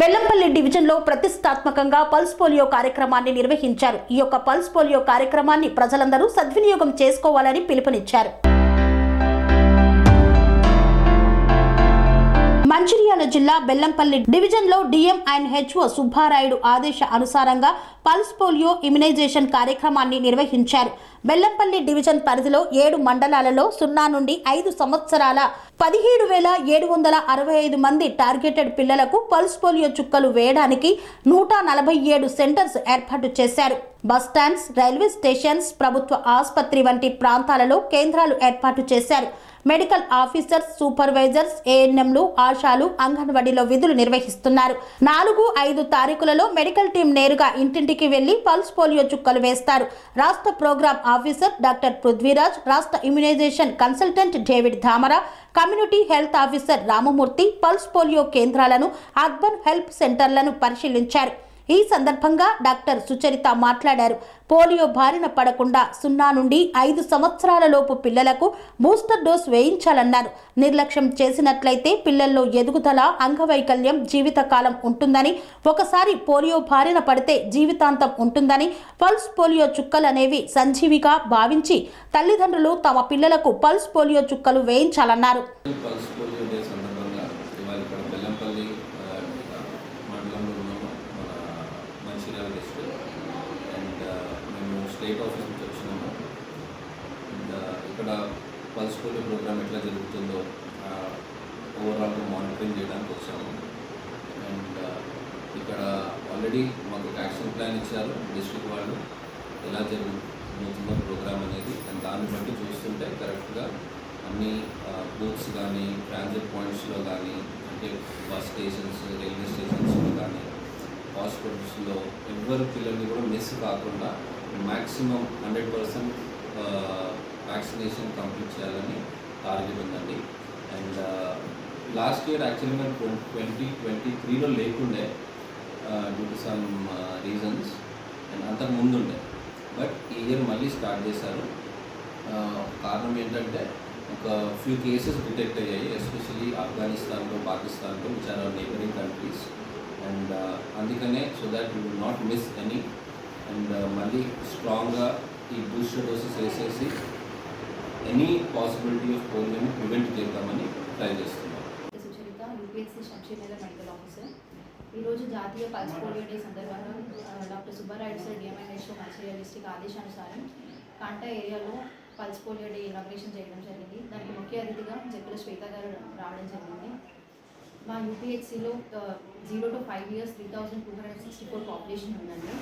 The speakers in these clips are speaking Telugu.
బెల్లంపల్లి డివిజన్లో ప్రతిష్టాత్మకంగా పల్స్ పోలియో కార్యక్రమాన్ని నిర్వహించారు. ఈ యొక్క పల్స్ పోలియో కార్యక్రమాన్ని ప్రజలందరూ సద్వినియోగం చేసుకోవాలని పిలుపునిచ్చారు. మంచిర్యాల జిల్లా బెల్లంపల్లి డివిజన్లో డిఎం అండ్ హెచ్ఓ సుబ్బారాయుడు ఆదేశ అనుసారంగా పల్స్ పోలియో ఇమ్యునైజేషన్ కార్యక్రమాన్ని నిర్వహించారు. బెల్లంపల్లి డివిజన్ పరిధిలో ఏడు మండలాలలో సున్నా నుండి ఐదు సంవత్సరాల పదిహేడు వేల ఏడు వందల అరవై ఐదు మంది టార్గెటెడ్ పిల్లలకు పల్స్ పోలియో చుక్కలు వేయడానికి నూట నలభై ఏడు సెంటర్స్ ఏర్పాటు చేశారు. బస్ స్టాండ్స్ రైల్వే స్టేషన్స్ ప్రభుత్వ ఆసుపత్రి వంటి ప్రాంతాలలో కేంద్రాలు ఏర్పాటు చేశారు. మెడికల్ ఆఫీసర్స్ సూపర్వైజర్స్ ఏఎన్ఎంలు ఆశాలు అంగన్వాడీలో విధులు నిర్వహిస్తున్నారు. నాలుగు ఐదు తారీఖులలో మెడికల్ టీం నేరుగా ఇంటింటికి వెళ్ళి పల్స్ పోలియో చుక్కలు వేస్తారు. రాష్ట్ర ప్రోగ్రామ్ ఆఫీసర్ డాక్టర్ పృథ్వీరాజ్ రాష్ట్ర immunization consultant David Dhamara community health officer Ramamurthy pulse polio కేంద్రాలను అర్బన్ హెల్ప్ సెంటర్లను పరిశీలించారు. ఈ సందర్భంగా డాక్టర్ సుచరిత మాట్లాడారు. పోలియో బారిన పడకుండా సున్నా నుండి ఐదు సంవత్సరాల లోపు పిల్లలకు బూస్టర్ డోస్ వేయించాలన్నారు. నిర్లక్ష్యం చేసినట్లయితే పిల్లల్లో ఎదుగుదల అంగవైకల్యం జీవితకాలం ఉంటుందని ఒకసారి పోలియో బారిన పడితే జీవితాంతం ఉంటుందని పల్స్ పోలియో చుక్కలు అనేవి సంజీవిగా భావించి తల్లిదండ్రులు తమ పిల్లలకు పల్స్ పోలియో చుక్కలు వేయించాలన్నారు పల్స్ పోలియో డే సందర్భంగా ఇవాళ ఇక్కడ బెల్లంపల్లి ఆ, మండలంలో ఉన్నాము మన మంచిర్యాల డిస్ట్రిక్ట్ అండ్ మేము స్టేట్ ఆఫీస్ నుంచి వచ్చినాము. అండ్ ఇక్కడ పల్స్ పోలియో ప్రోగ్రామ్ ఎట్లా జరుగుతుందో ఓవరాల్గా మానిటరింగ్ చేయడానికి వచ్చాము. అండ్ ఇక్కడ ఆల్రెడీ మాకు ఒక యాక్షన్ ప్లాన్ ఇచ్చారు డిస్ట్రిక్ట్ వాళ్ళు ఎలా జరుగుతుందో ప్రోగ్రామ్ అనేది. అండ్ దాన్ని బట్టి చూస్తుంటే కరెక్ట్గా అన్ని బూత్స్ కానీ ట్రాన్సిట్ పాయింట్స్లో కానీ అంటే బస్ స్టేషన్స్ రైల్వే హాస్పిటల్స్లో ఎవరి పిల్లల్ని కూడా మిస్ కాకుండా maximum hundred percent vaccination complete చేయాలని టార్గెట్ ఉందండి. అండ్ లాస్ట్ ఇయర్ యాక్చువల్లీ మేము ట్వంటీ ట్వంటీ త్రీలో లేకుండే due to some reasons and అంతకు ముందు ఉండే బట్ ఈ ఇయర్ మళ్ళీ స్టార్ట్ చేశారు. కారణం ఏంటంటే ఒక ఫ్యూ కేసెస్ డిటెక్ట్ అయ్యాయి. ఎస్పెషలీ ఆఫ్ఘనిస్తాన్లో పాకిస్తాన్లో which are our neighbouring countries and uh, అందుకనే so that you will not miss any and మళ్ళీ స్ట్రాంగ్గా ఈ బూస్టర్ డోసెస్ వేసేసి ఎనీ పాసిబిలిటీ ఆఫ్ పోలియోని ప్రివెంట్ చేద్దామని ట్రై చేస్తున్నాం. Sucharitha UPSC Shamshinagar medical officer ఈరోజు జాతీయ పల్స్ పోలియో డే సందర్భంగా doctor Subbarayudu sir డిఎంఎన్ఎస్ఓ Mancherial district ఆదేశానుసారం కాంటా ఏరియాలో పల్స్ పోలియో డే ఇనాగ్రేషన్ చేయడం జరిగింది. దానికి ముఖ్య అతిథిగా జగ్గుల శ్వేత గారు రావడం జరిగింది. మా యూపీహెచ్సిలో zero to five years three thousand two hundred sixty four population ఉందండి.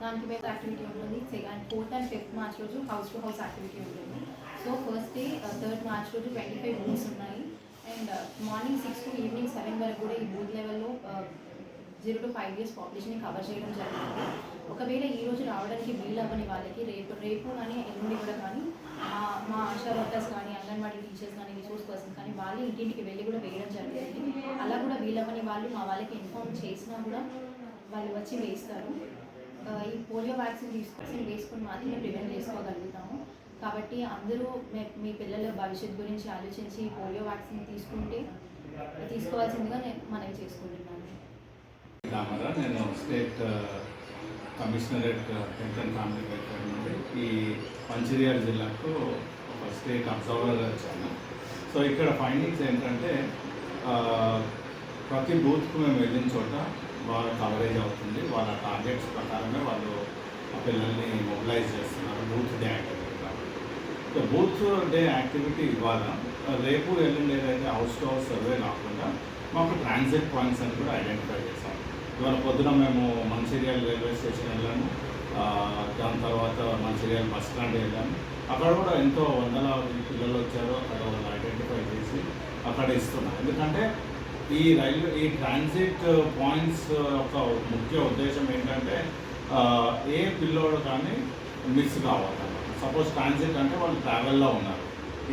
దానికి మేము యాక్టివిటీ ఉంటుంది. Second fourth and fifth March రోజు హౌస్ టు హౌస్ యాక్టివిటీ ఉంటుంది. So first day third March రోజు ట్వంటీ ఫైవ్ రూమ్స్ ఉన్నాయి and morning six to evening seven వరకు కూడా ఈ బూత్ లెవెల్లో జీరో టు ఫైవ్ ఇయర్స్ పాపులేషన్ని కవర్ చేయడం జరుగుతుంది ఒకవేళ ఈ రోజు రావడానికి వీలు అవ్వని వాళ్ళకి రేపు రేపు కానీ ఎల్లుండి కూడా కానీ మా- మా ఆశా వర్కర్స్ కానీ అంగన్వాడీ టీచర్స్ కానీ రిసోర్స్ కానీ వాళ్ళు ఇంటింటికి వెళ్ళి కూడా వేయడం జరుగుతుంది అలా కూడా వీలవ్వని వాళ్ళు మా వాళ్ళకి ఇన్ఫార్మ్ చేసినా కూడా వాళ్ళు వచ్చి వేస్తారు. ఈ పోలియో వ్యాక్సిన్ తీసుకొని వేసుకొని మాత్రమే ప్రివెంట్ చేసుకోగలుగుతాము. కాబట్టి అందరూ మీ పిల్లల భవిష్యత్తు గురించి ఆలోచించి పోలియో వ్యాక్సిన్ తీసుకుంటే తీసుకోవాల్సిందిగా నేను మనవి చేసుకుంటున్నాను. నేను state commissionerate health and family welfare నుండి ఈ మంచిర్యాల జిల్లాకు ఫస్ట్ స్టేట్ వచ్చాను. సో ఇక్కడ ఫైండింగ్స్ ఏంటంటే ప్రతి బూత్కు మేము వెళ్ళిన చోట వాళ్ళ కవరేజ్ అవుతుంది. వాళ్ళ టార్గెట్స్ ప్రకారమే వాళ్ళు ఆ పిల్లల్ని మొబిలైజ్ చేస్తున్నారు booth day activity so booth day activity ఇవాళ రేపు ఎల్లుండి ఏదైతే హౌస్ టు హౌస్ సర్వే కాకుండా మాకు ట్రాన్సిట్ పాయింట్స్ అని కూడా ఐడెంటిఫై చేసాం ఇవాళ పొద్దున మేము మంచిర్యాల రైల్వే స్టేషన్ వెళ్ళాము. దాని తర్వాత మంచిర్యాల బస్ స్టాండ్ వెళ్ళాము. అక్కడ కూడా ఎంతో వందల పిల్లలు వచ్చారో అక్కడ వాళ్ళు ఐడెంటిఫై చేసి అక్కడ ఇస్తున్నాం ఎందుకంటే ఈ రైల్వే ఈ ట్రాన్సిట్ పాయింట్స్ ఒక ముఖ్య ఉద్దేశం ఏంటంటే ఏ పిల్లోడు కానీ మిస్ కావాలి సపోజ్ ట్రాన్సిట్ అంటే వాళ్ళు ట్రావెల్లో ఉన్నారు.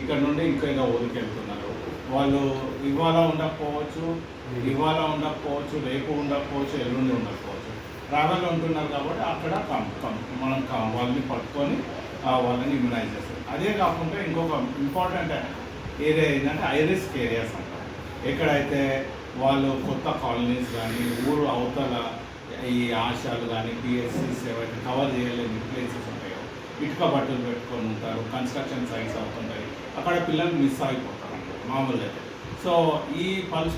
ఇక్కడ నుండి ఇంకా ఇంకా ఊరికి వెళ్తున్నారు. వాళ్ళు ఇవాళ ఉండకపోవచ్చు ఇవాళ ఉండకపోవచ్చు రేపు ఉండకపోవచ్చు ఎల్లుండి ఉండకపోవచ్చు. ట్రావెల్ ఉంటున్నారు కాబట్టి అక్కడ కం కం మనం వాళ్ళని పట్టుకొని వాళ్ళని ఇమ్యునైజ్ చేస్తారు అదే కాకుండా ఇంకొక ఇంపార్టెంట్ ఏరియా ఏంటంటే ఐరిస్క్ ఏరియాస్ అంటారు ఎక్కడైతే వాళ్ళు కొత్త కాలనీస్ కానీ ఊరు అవతల ఈ ఆశాలు కానీ పిఎస్సీస్ ఏవైతే కవర్ చేయలేని ప్లేసెస్ ఉంటాయో ఇటుక బట్టలు పెట్టుకొని ఉంటారు కన్స్ట్రక్షన్ సైట్స్ అవుతుంటాయి అక్కడ పిల్లలు మిస్ అయిపోతారు మామూలుగా అయితే. సో ఈ pulse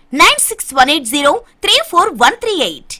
Nine six one eight zero three four one three eight